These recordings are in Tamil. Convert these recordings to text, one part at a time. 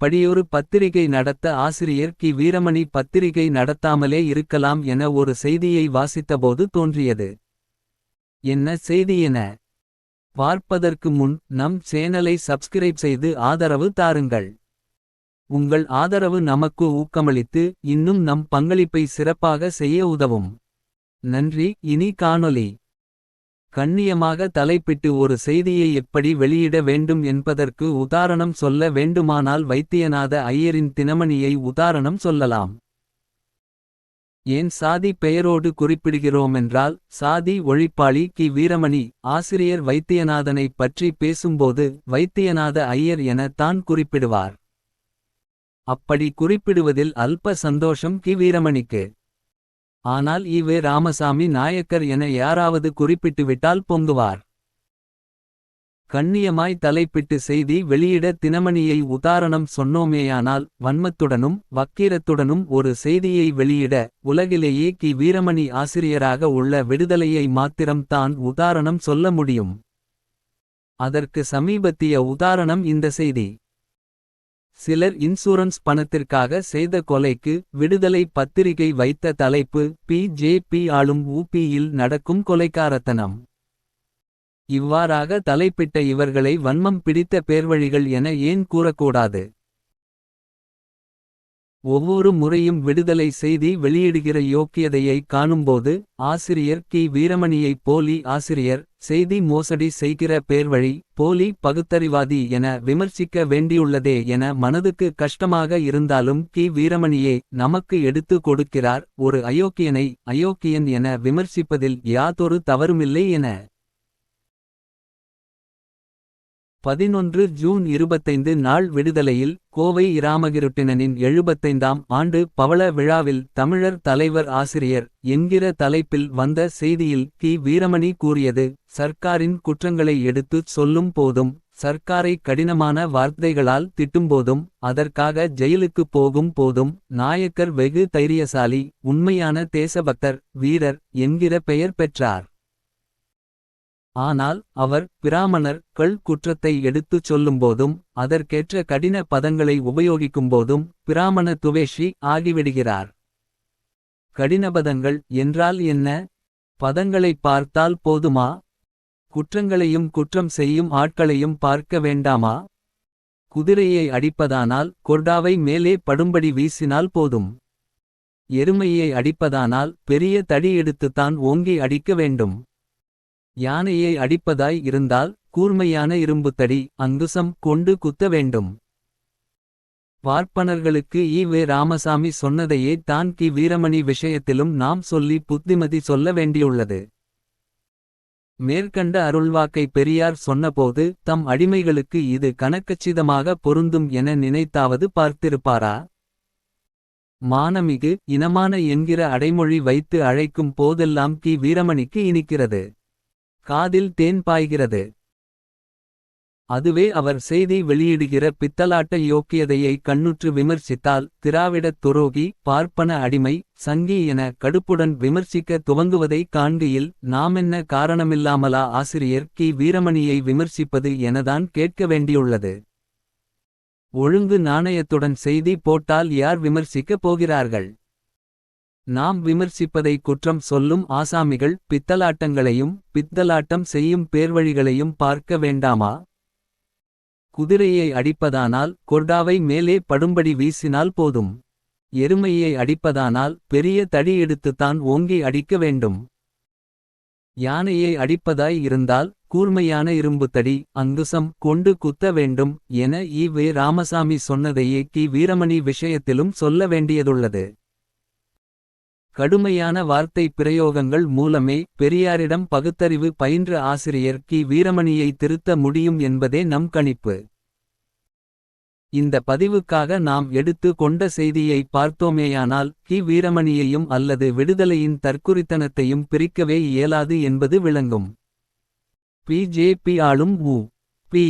படியொரு பத்திரிகை நடத்த ஆசிரியர் கி வீரமணி பத்திரிகை நடத்தாமலே இருக்கலாம் என ஒரு செய்தியை வாசித்தபோது தோன்றியது. என்ன செய்தி என பார்ப்பதற்கு முன் நம் சேனலை சப்ஸ்கிரைப் செய்து ஆதரவு தாருங்கள். உங்கள் ஆதரவு நமக்கு ஊக்கமளித்து இன்னும் நம் பங்களிப்பை சிறப்பாக செய்ய உதவும். நன்றி இனி காணொலி. கண்ணியமாக தலைப்பிட்டு ஒரு செய்தியை எப்படி வெளியிட வேண்டும் என்பதற்கு உதாரணம் சொல்ல வேண்டுமானால் வைத்தியநாத ஐயரின் தினமணியை உதாரணம் சொல்லலாம். ஏன் சாதி பெயரோடு குறிப்பிடுகிறோமென்றால் சாதி ஒழிப்பாளி கி வீரமணி ஆசிரியர் வைத்தியநாதனை பற்றி பேசும்போது வைத்தியநாத ஐயர் என தான் குறிப்பிடுவார். அப்படி குறிப்பிடுவதில் அல்ப சந்தோஷம் கி வீரமணிக்கு. ஆனால் ஈவே ராமசாமி நாயக்கர் என யாராவது குறிப்பிட்டுவிட்டால் பொங்குவார். கண்ணியமாய் தலைப்பிட்டு செய்தி வெளியிட தினமணியை உதாரணம் சொன்னோமேயானால் வன்மத்துடனும் வக்கீரத்துடனும் ஒரு செய்தியை வெளியிட உலகிலேயே கி வீரமணி ஆசிரியராக உள்ள விடுதலையை மாத்திரம் தான் உதாரணம் சொல்ல முடியும். அதற்கு சமீபத்திய உதாரணம் இந்த செய்தி. சிலர் இன்சூரன்ஸ் பணத்திற்காக செய்த கொலைக்கு விடுதலை பத்திரிகை வைத்த தலைப்பு பி ஜே பி ஆளும் ஊபியில் நடக்கும் கொலைக்காரத்தனம். இவ்வாறாக தலைப்பிட்ட இவர்களை வன்மம் பிடித்த பேர்வழிகள் என ஏன் கூறக்கூடாது. ஒவ்வொரு முறையும் விடுதலை செய்தி வெளியிடுகிற யோக்கியதையை காணும்போது ஆசிரியர் கி வீரமணியை போலி ஆசிரியர் செய்தி மோசடி செய்கிற பேர்வழி போலி பகுத்தறிவாதி என விமர்சிக்க வேண்டியுள்ளதே என மனதுக்கு கஷ்டமாக இருந்தாலும் கி வீரமணியே நமக்கு எடுத்து கொடுக்கிறார் ஒரு அயோக்கியனை அயோக்கியன் என விமர்சிப்பதில் யாதொரு தவறுமில்லை என. பதினொன்று ஜூன் இருபத்தைந்து நாள் விடுதலையில் கோவை இராமகிருட்டினனின் எழுபத்தைந்தாம் ஆண்டு பவள விழாவில் தமிழர் தலைவர் ஆசிரியர் என்கிற தலைப்பில் வந்த செய்தியில் கி வீரமணி கூறியது சர்க்காரின் குற்றங்களை எடுத்துச் சொல்லும் போதும் சர்க்காரை கடினமான வார்த்தைகளால் திட்டும்போதும் அதற்காக ஜெயிலுக்குப் போகும் போதும் நாயக்கர் வெகு தைரியசாலி உண்மையான தேசபக்தர் வீரர் என்கிற பெயர் பெற்றார். ஆனால் அவர் பிராமணர் கள் குற்றத்தை எடுத்துச் சொல்லும்போதும் அதற்கேற்ற கடின பதங்களை உபயோகிக்கும்போதும் பிராமண துவேஷி ஆகிவிடுகிறார். கடினபதங்கள் என்றால் என்ன. பதங்களைப் பார்த்தால் போதுமா. குற்றங்களையும் குற்றம் செய்யும் ஆட்களையும் பார்க்க வேண்டாமா. குதிரையை அடிப்பதானால் கொர்டாவை மேலே படும்படி வீசினால் போதும். எருமையை அடிப்பதானால் பெரிய தடி எடுத்துத்தான் ஓங்கி அடிக்க வேண்டும். யானையை அடிப்பதாய் இருந்தால் கூர்மையான இரும்புத்தடி அங்குசம் கொண்டு குத்த வேண்டும். பார்ப்பனர்களுக்கு ஈ வே ராமசாமி சொன்னதையே தான் கி வீரமணி விஷயத்திலும் நாம் சொல்லி புத்திமதி சொல்ல வேண்டியுள்ளது. மேற்கண்ட அருள்வாக்கை பெரியார் சொன்னபோது தம் அடிமைகளுக்கு இது கணக்கச்சிதமாக பொருந்தும் என நினைத்தாவது பார்த்திருப்பாரா. மானமிகு இனமான என்கிற அடைமொழி வைத்து அழைக்கும் போதெல்லாம் கி வீரமணிக்கு இனிக்கிறது. காதில் தேன் பாய்கிறது. அதுவே அவர் செய்தி வெளியிடுகிற பித்தலாட்ட யோக்கியதையை கண்ணுற்று விமர்சித்தால் திராவிடத் துரோகி பார்ப்பன அடிமை சங்கி என கடுப்புடன் விமர்சிக்க துவங்குவதை காண்கையில் நாமென்ன காரணமில்லாமலா ஆசிரியர் கி வீரமணியை விமர்சிப்பது எனதான் கேட்க வேண்டியுள்ளது. ஒழுங்கு நாணயத்துடன் செய்தி போட்டால் யார் விமர்சிக்கப் போகிறார்கள். நாம் விமர்சிப்பதை குற்றம் சொல்லும் ஆசாமிகள் பித்தலாட்டங்களையும் பித்தலாட்டம் செய்யும் பேர்வழிகளையும் பார்க்க வேண்டாமா. குதிரையை அடிப்பதானால் கொர்டாவை மேலே படும்படி வீசினால் போதும். எருமையை அடிப்பதானால் பெரிய தடி எடுத்துத்தான் ஓங்கி அடிக்க வேண்டும். யானையை அடிப்பதாய் இருந்தால் கூர்மையான இரும்புத்தடி அங்குசம் கொண்டு குத்த வேண்டும் என ஈ வே ராமசாமி சொன்னதையே கி வீரமணி விஷயத்திலும் சொல்ல வேண்டியதுள்ளது. கடுமையான வார்த்தை பிரயோகங்கள் மூலமே பெரியாரிடம் பகுத்தறிவு பயின்ற ஆசிரியர் கி வீரமணியை திருத்த முடியும் என்பதே நம் கணிப்பு. இந்த பதிவுக்காக நாம் எடுத்து கொண்ட செய்தியை பார்த்தோமேயானால் கி வீரமணியையும் அல்லது விடுதலையின் தற்குறித்தனத்தையும் பிரிக்கவே இயலாது என்பது விளங்கும். பிஜேபி ஆளும் உ. பி.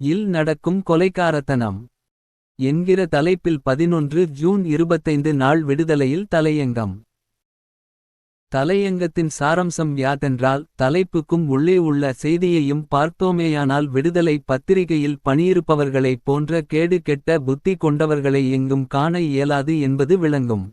இல் நடக்கும் கொலைக்காரத்தனம். என்கிற தலைப்பில் பதினொன்று ஜூன் இருபத்தைந்து நாள் விடுதலையில் தலையங்கம். தலையங்கத்தின் சாரம்சம் யாதென்றால் தலைப்புக்கும் உள்ளே உள்ள செய்தியையும் பார்த்தோமேயானால் விடுதலை பத்திரிகையில் பணியிருப்பவர்களைப் போன்ற கேடு கெட்ட புத்தி கொண்டவர்களை எங்கும் காண இயலாது என்பது விளங்கும்.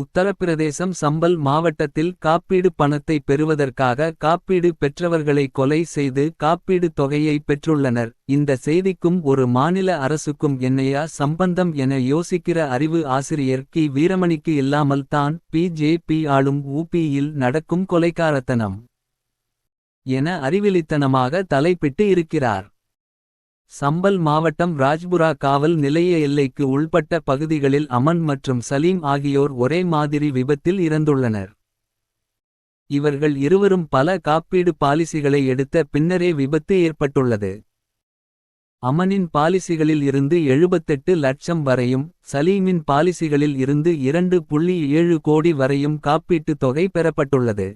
உத்தரப்பிரதேசம் சம்பல் மாவட்டத்தில் காப்பீடு பணத்தை பெறுவதற்காக காப்பீடு பெற்றவர்களை கொலை செய்து காப்பீடு தொகையை பெற்றுள்ளனர். இந்த செய்திக்கும் ஒரு மாநில அரசுக்கும் என்னையா சம்பந்தம் என யோசிக்கிற அறிவு ஆசிரியர் கி வீரமணிக்கு இல்லாமல் தான் பிஜேபி ஆளும் ஊபியில் நடக்கும் கொலைக்காரத்தனம். என அறிவிலித்தனமாக தலைப்பிட்டு இருக்கிறார். சம்பல் மாவட்டம் ராஜ்புரா காவல் நிலைய எல்லைக்கு உள்பட்ட பகுதிகளில் அமன் மற்றும் சலீம் ஆகியோர் ஒரே மாதிரி விபத்தில் இறந்துள்ளனர். இவர்கள் இருவரும் பல காப்பீடு பாலிசிகளை எடுத்த பின்னரே விபத்து ஏற்பட்டுள்ளது. அமனின் பாலிசிகளில் இருந்து 78 லட்சம் வரையும் சலீமின் பாலிசிகளில் இருந்து 2.7 கோடி வரையும் காப்பீட்டுத் தொகை பெறப்பட்டுள்ளது.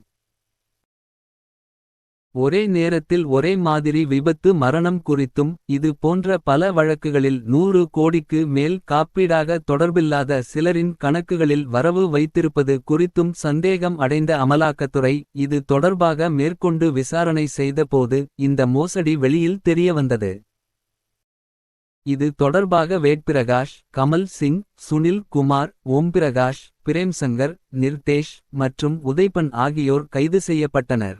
ஒரே நேரத்தில் ஒரே மாதிரி விபத்து மரணம் குறித்தும் இது போன்ற பல வழக்குகளில் நூறு கோடிக்கு மேல் காப்பீடாக தொடர்பில்லாத சிலரின் கணக்குகளில் வரவு வைத்திருப்பது குறித்தும் சந்தேகம் அடைந்த அமலாக்கத்துறை இது தொடர்பாக மேற்கொண்டு விசாரணை செய்தபோது இந்த மோசடி வெளியில் தெரியவந்தது. இது தொடர்பாக வேட்பிரகாஷ் கமல் சிங் சுனில் குமார் ஓம்பிரகாஷ் பிரேம்சங்கர் நிர்தேஷ் மற்றும் உதய்பன் ஆகியோர் கைது செய்யப்பட்டனர்.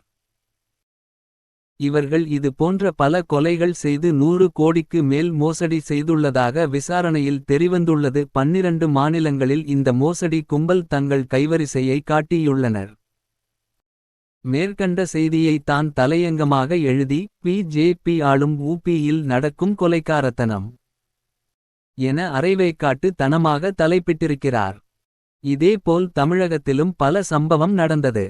இவர்கள் இது போன்ற பல கொலைகள் செய்து நூறு கோடிக்கு மேல் மோசடி செய்துள்ளதாக விசாரணையில் தெரிவந்துள்ளது. பன்னிரண்டு மாநிலங்களில் இந்த மோசடி கும்பல் தங்கள் கைவரிசையை காட்டியுள்ளனர். மேற்கண்ட செய்தியை தான் தலையங்கமாக எழுதி பிஜேபி ஆளும் ஊபியில் நடக்கும் கொலைக்காரத்தனம். என அரைவேக்காட்டு தனமாக தலைப்பிட்டிருக்கிறார். இதேபோல் தமிழகத்திலும் பல சம்பவம் நடந்தது.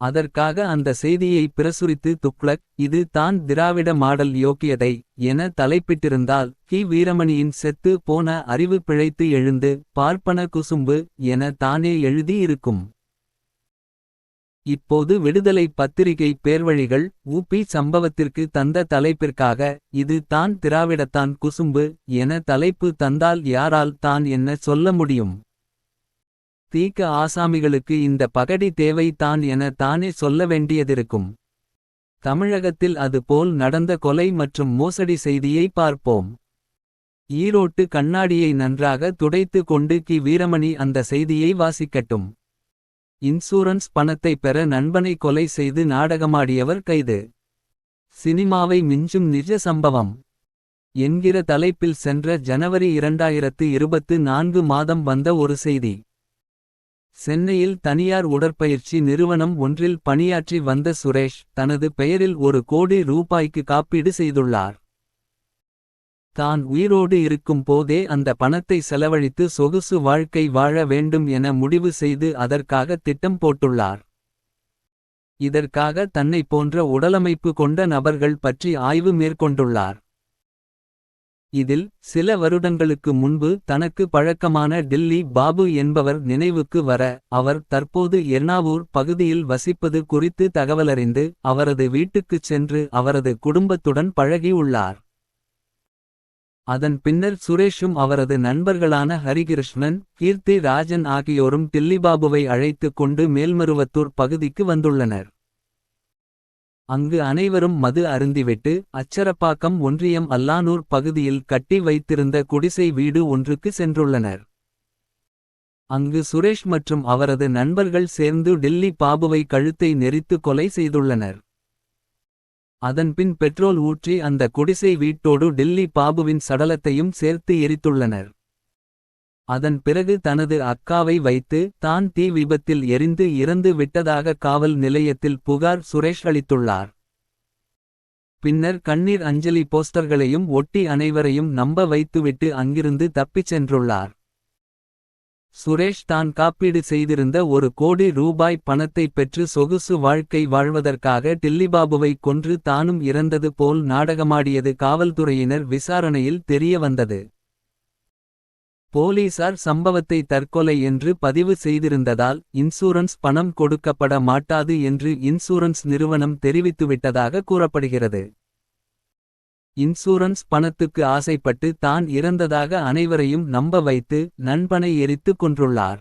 அதற்காக அந்த செய்தியை பிரசுரித்து துக்ளக் இது தான் திராவிட மாடல் யோக்கியதை என தலைப்பிட்டிருந்தால் கி. வீரமணியின் செத்து போன அறிவு பிழைத்து எழுந்து பார்ப்பன குசும்பு என தானே எழுதியிருக்கும். இப்போது விடுதலை பத்திரிகை பேர்வழிகள் ஊபி சம்பவத்திற்கு தந்த தலைப்பிற்காக இது தான் திராவிடத்தான் குசும்பு என தலைப்பு தந்தால் யாரால் தான் என்ன சொல்ல முடியும். தீக்க ஆசாமிகளுக்கு இந்த பகடி தேவை தான் என தானே சொல்ல வேண்டியதிருக்கும். தமிழகத்தில் அது போல் நடந்த கொலை மற்றும் மோசடி செய்தியை பார்ப்போம். ஈரோட்டு கண்ணாடியை நன்றாக துடைத்து கொண்டு கி வீரமணி அந்த செய்தியை வாசிக்கட்டும். இன்சூரன்ஸ் பணத்தை பெற நண்பனை கொலை செய்து நாடகமாடியவர் கைது. சினிமாவை மிஞ்சும் நிஜ சம்பவம். என்கிற தலைப்பில் சென்ற ஜனவரி 2024 மாதம் வந்த ஒரு செய்தி. சென்னையில் தனியார் உடற்பயிற்சி நிறுவனம் ஒன்றில் பணியாற்றி வந்த சுரேஷ் தனது பெயரில் ஒரு கோடி ரூபாய்க்கு காப்பீடு செய்துள்ளார். தான் உயிரோடு இருக்கும் போதே அந்த பணத்தை செலவழித்து சொகுசு வாழ்க்கை வாழ வேண்டும் என முடிவு செய்து அதற்காக திட்டம் போட்டுள்ளார். இதற்காக தன்னை போன்ற உடலமைப்பு கொண்ட நபர்கள் பற்றி ஆய்வு மேற்கொண்டுள்ளார். இதில் சில வருடங்களுக்கு முன்பு தனக்கு பழக்கமான டில்லி பாபு என்பவர் நினைவுக்கு வர அவர் தற்போது எர்ணாவூர் பகுதியில் வசிப்பது குறித்து தகவலறிந்து அவரது வீட்டுக்குச் சென்று அவரது குடும்பத்துடன் பழகி உள்ளார். அதன் பின்னர் சுரேஷும் அவரது நண்பர்களான ஹரிகிருஷ்ணன் கீர்த்தி ராஜன் ஆகியோரும் டில்லிபாபுவை அழைத்துக் கொண்டு மேல்மருவத்தூர் பகுதிக்கு வந்துள்ளனர். அங்கு அனைவரும் மது அருந்திவிட்டு அச்சரப்பாக்கம் ஒன்றியம் அல்லானூர் பகுதியில் கட்டி வைத்திருந்த குடிசை வீடு ஒன்றுக்கு சென்றுள்ளனர். அங்கு சுரேஷ் மற்றும் அவரது நண்பர்கள் சேர்ந்து டில்லி பாபுவை கழுத்தை நெரித்து கொலை செய்துள்ளனர். அதன்பின் பெட்ரோல் ஊற்றி அந்த குடிசை வீட்டோடு டில்லி பாபுவின் சடலத்தையும் சேர்த்து எரித்துள்ளனர். அதன் பிறகு தனது அக்காவை வைத்து தான் தீ விபத்தில் எரிந்து இறந்து விட்டதாக காவல் நிலையத்தில் புகார் சுரேஷ் அளித்துள்ளார். பின்னர் கண்ணீர் அஞ்சலி போஸ்டர்களையும் ஒட்டி அனைவரையும் நம்ப வைத்துவிட்டு அங்கிருந்து தப்பிச் சென்றுள்ளார். சுரேஷ் தான் காப்பீடு செய்திருந்த ஒரு கோடி ரூபாய் பணத்தை பெற்று சொகுசு வாழ்க்கை வாழ்வதற்காக டில்லிபாபுவை கொன்று தானும் இறந்தது போல் நாடகமாடியது காவல்துறையினர் விசாரணையில் தெரிய வந்தது. போலீசார் சம்பவத்தை தற்கொலை என்று பதிவு செய்திருந்ததால் இன்சூரன்ஸ் பணம் கொடுக்கப்பட மாட்டாது என்று இன்சூரன்ஸ் நிறுவனம் தெரிவித்துவிட்டதாக கூறப்படுகிறது. இன்சூரன்ஸ் பணத்துக்கு ஆசைப்பட்டு தான் இறந்ததாக அனைவரையும் நம்ப வைத்து நண்பனை எரித்து கொன்றுள்ளார்.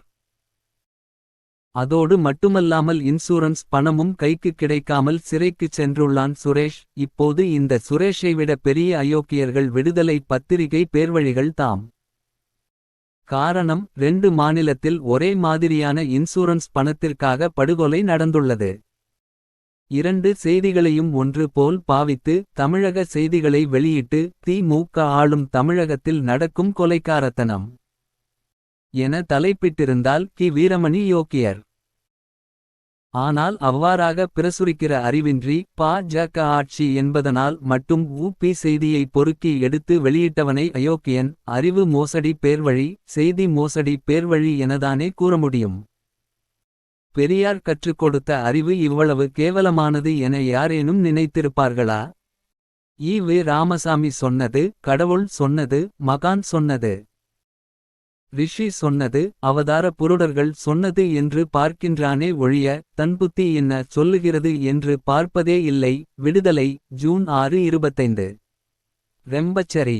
அதோடு மட்டுமல்லாமல் இன்சூரன்ஸ் பணமும் கைக்கு கிடைக்காமல் சிறைக்குச் சென்றுள்ளான் சுரேஷ் இப்போது இந்த சுரேஷை விட பெரிய அயோக்கியர்கள் விடுதலை பத்திரிகை பேர்வழிகள் தாம் காரணம் ரெண்டு மாநிலத்தில் ஒரே மாதிரியான இன்சூரன்ஸ் பணத்திற்காக படுகொலை நடந்துள்ளது. இரண்டு செய்திகளையும் ஒன்று போல் பாவித்து தமிழக செய்திகளை வெளியிட்டு திமுக ஆளும் தமிழகத்தில் நடக்கும் கொலைக்காரத்தனம். என தலைப்பிட்டிருந்தால் கி. வீரமணி யோக்கியர். ஆனால் அவ்வாறாக பிரசுரிக்கிற அறிவின்றி பாஜக ஆட்சி என்பதனால் மட்டும் ஊபி செய்தியை பொறுக்கி எடுத்து வெளியிட்டவனை அயோக்கியன் அறிவு மோசடி பேர்வழி செய்தி மோசடி பேர்வழி எனதானே கூற முடியும். பெரியார் கற்றுக் கொடுத்த அறிவு இவ்வளவு கேவலமானது என யாரேனும் நினைத்திருப்பார்களா? ஈ வே. ராமசாமி சொன்னது கடவுள் சொன்னது மகான் சொன்னது. ரிஷி சொன்னது அவதார புருடர்கள் சொன்னது என்று பார்க்கின்றானே ஒழிய தன்புத்தி என்ன சொல்லுகிறது என்று பார்ப்பதே இல்லை. விடுதலை ஜூன் ஆறு இருபத்தைந்து. ரெம்பச்சரி.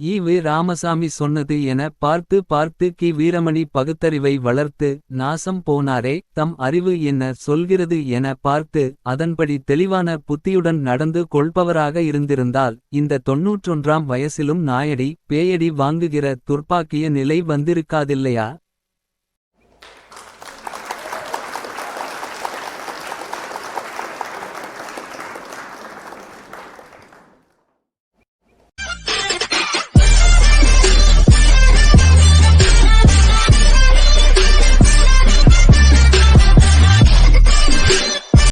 ஈ வி ராமசாமி சொன்னது என பார்த்து பார்த்து கி வீரமணி பகுத்தறிவை வளர்த்து நாசம் போனாரே தம் அறிவு என்ன சொல்கிறது என பார்த்து அதன்படி தெளிவான புத்தியுடன் நடந்து கொள்பவராக இருந்திருந்தால் இந்த தொன்னூற்றொன்றாம் வயசிலும் நாயடி பேயடி வாங்குகிற துர்ப்பாக்கிய நிலை வந்திருக்காதில்லையா?